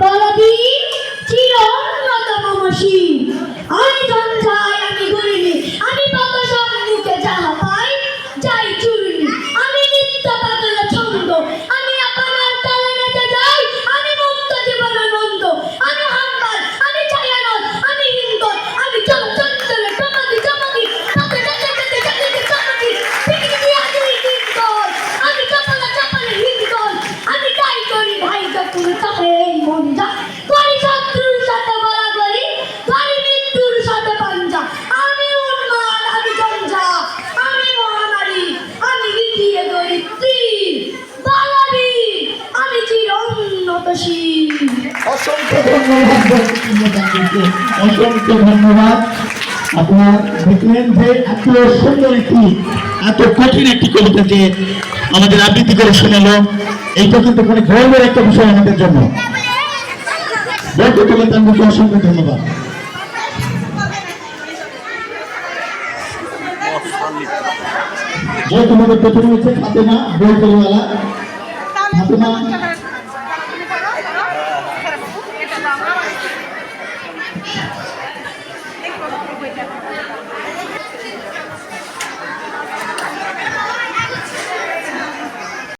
বলবি চির অন্যতম মসি। আমি ঝঞ্ঝাই আমি ঘুরিনি আমি পাতা সম্মুখে পাই যাই চুরনি অসংখ্য ধন্যবাদ। অসংখ্য ধন্যবাদ। আপনার দেখলেন যে এত সুন্দর একটি, এত কঠিন একটি কবিতা যে আমাদের আবৃত্তি করে শোনালো। এইটা কিন্তু অনেক গর্বের একটা বিষয় আমাদের জন্য। বঙ্কিমচন্দ্রকে অসংখ্য ধন্যবাদ। যে তোমাদের প্রথমে হচ্ছে ফাতেমা বই পরিওয়ালা ফাতেমা cuenta.